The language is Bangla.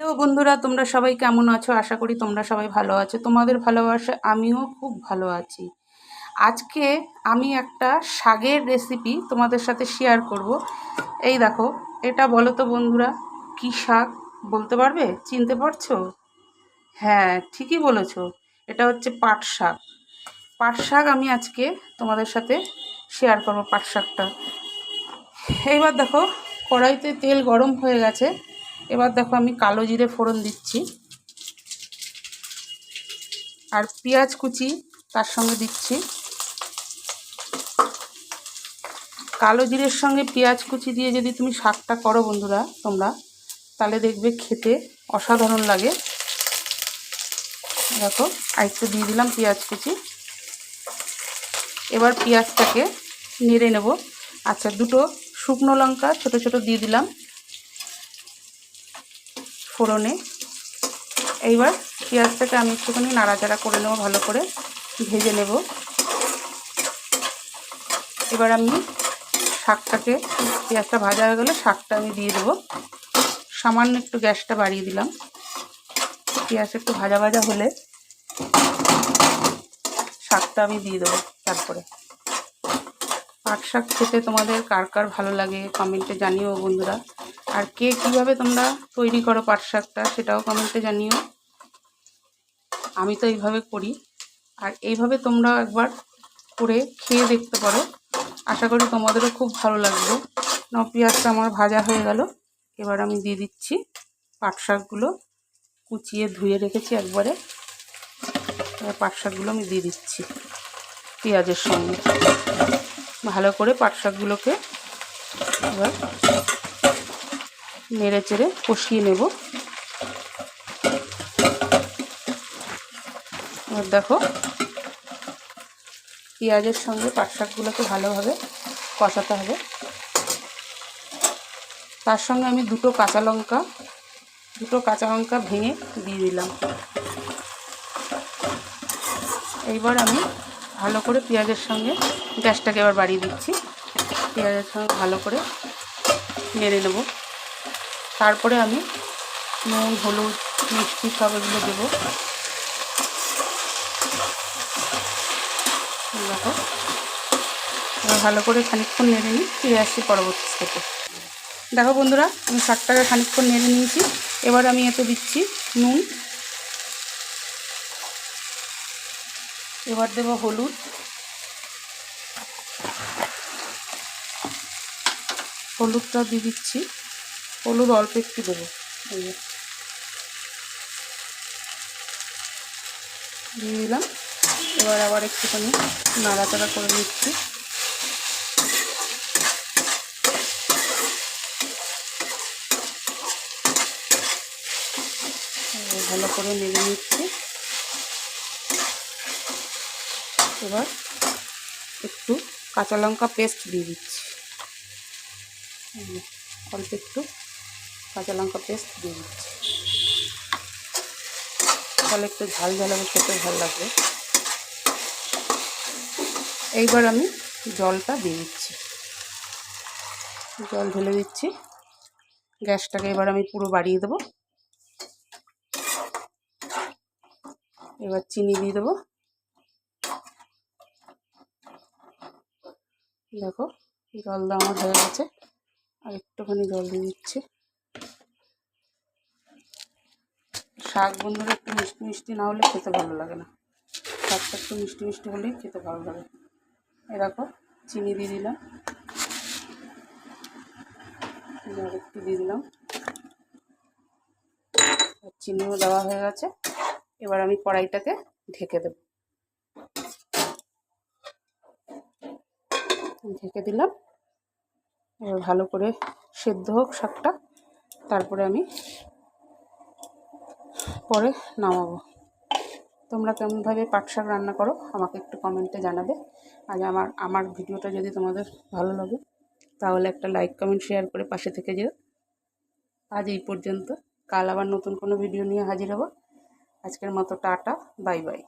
হ্যালো বন্ধুরা, তোমরা সবাই কেমন আছো? আশা করি তোমরা সবাই ভালো আছো। তোমাদের ভালোবাসা আমিও খুব ভালো আছি। আজকে আমি একটা শাগের রেসিপি তোমাদের সাথে শেয়ার করব। এই দেখো, এটা বলো তো বন্ধুরা, কী শাক? বলতে পারবে? চিনতে পারছ? হ্যাঁ ঠিকই বলেছ। এটা হচ্ছে পাট শাক। পাট শাক আমি আজকে তোমাদের সাথে শেয়ার করব, পাট শাকটা। এইবার দেখো, কড়াইতে তেল গরম হয়ে গেছে। এবার দেখো আমি কালো জিরে ফোড়ন দিচ্ছি। আর পেঁয়াজ কুচি তার সঙ্গে দিচ্ছি। কালো জিরের সঙ্গে পেঁয়াজ কুচি দিয়ে যদি তুমি শাকটা করো বন্ধুরা তোমরা, তাহলে দেখবে খেতে অসাধারণ লাগে। দেখো, আরেকটু দিয়ে দিলাম পেঁয়াজ কুচি। এবার পেঁয়াজটাকে নেড়ে নেব। আচ্ছা দুটো শুকনো লঙ্কা ছোট ছোট দিয়ে দিলাম। ফোড়নে। এইবার পেঁয়াজটাকে আমি একটুখানি নাড়াচাড়া করে নেব, ভালো করে ভেজে নেব। এবার আমি শাকটাকে, পেঁয়াজটা ভাজা হয়ে গেলে শাকটা আমি দিয়ে দেবো। সামান্য একটু গ্যাসটা বাড়িয়ে দিলাম। পেঁয়াজ একটু ভাজা ভাজা হলে শাকটা আমি দিয়ে দেবো তারপরে। পাট শাক খেতে তোমাদের কার কার ভালো লাগে কমেন্টে জানিও বন্ধুরা। আর কে কীভাবে তোমরা তৈরি করো পাট শাকটা সেটাও কমেন্টে জানিও। আমি তো এইভাবে করি। আর এইভাবে তোমরা একবার করে খেয়ে দেখতে পারো। আশা করি তোমাদেরও খুব ভালো লাগবে। ন পেঁয়াজটা আমার ভাজা হয়ে গেল। এবার আমি দিয়ে দিচ্ছি পাট শাকগুলো কুচিয়ে ধুয়ে রেখেছি একবারে। এবার পাট শাকগুলো আমি দিয়ে দিচ্ছি পেঁয়াজের সঙ্গে। ভালো করে পাট শাকগুলোকে এবার নেড়ে চেড়ে কষিয়ে নেব। দেখো, পেঁয়াজের সঙ্গে পাট শাকগুলোকে ভালোভাবে কষাতে হবে। তার সঙ্গে আমি দুটো কাঁচা লঙ্কা, দুটো কাঁচা লঙ্কা ভেঙে দিয়ে দিলাম। এইবার আমি ভালো করে পেঁয়াজের সঙ্গে, গ্যাসটাকে এবার বাড়িয়ে দিচ্ছি। পেঁয়াজের সঙ্গে ভালো করে নেড়ে নেব। তারপরে আমি নুন, হলুদ, মিষ্টি সব এগুলো দেবো। দেখো। ভালো করে খানিকক্ষণ নেড়ে নিই, ফিরে আসছি পরবর্তী স্টেপে দেখো বন্ধুরা, আমি শাকটাকে খানিকক্ষণ নেড়ে নিয়েছি। এবার আমি এতে দিচ্ছি নুন। এবার দেবো হলুদ। হলুদটা দিয়ে দিচ্ছি। হলুদ অল্প একটু দেবো। দিয়ে দিলাম। এবার আবার একটুখানি নাড়াচাড়া করে নিচ্ছি। ভালো করে নেড়ে নিচ্ছি। এবার একটু কাঁচা লঙ্কা পেস্ট দিয়ে দিচ্ছি। অল্প একটু। কাঁচা লঙ্কা পেস্ট দিয়ে দিচ্ছি। তাহলে একটু ঝাল ঝাল আমি খেতে ভালো লাগবে। এইবার আমি জলটা দিয়ে দিচ্ছি। জল ঢেলে দিচ্ছি। গ্যাসটাকে এবার আমি পুরো বাড়িয়ে দেবো। এবার চিনি দিয়ে দেবো। দেখো, জল দেওয়া আমার হয়ে গেছে। আর একটুখানি জল দিয়ে দিচ্ছি। শাক বন্ধুরা একটু মিষ্টি মিষ্টি না হলে খেতে ভালো লাগে না। শাকটা একটু মিষ্টি মিষ্টি হলেই খেতে ভালো লাগে। এরকম চিনি দিয়ে দিলাম। একটু দিয়ে দিলাম। চিনিও দেওয়া হয়ে গেছে। এবার আমি কড়াইটাকে ঢেকে দেব। ঢেকে দিলাম। এবার ভালো করে সেদ্ধ হোক শাকটা। তারপরে আমি পরে নামাবো। তোমরা কেমনভাবে পাটশাক রান্না করো, আমাকে একটু কমেন্টে জানাবে। আর আমার আমার ভিডিওটা যদি তোমাদের ভালো লাগে, তাহলে একটা লাইক, কমেন্ট, শেয়ার করে পাশে থেকে যেও। আজ এই পর্যন্ত। কাল আবার নতুন কোনো ভিডিও নিয়ে হাজির হব। আজকের মতো টাটা, বাই বাই।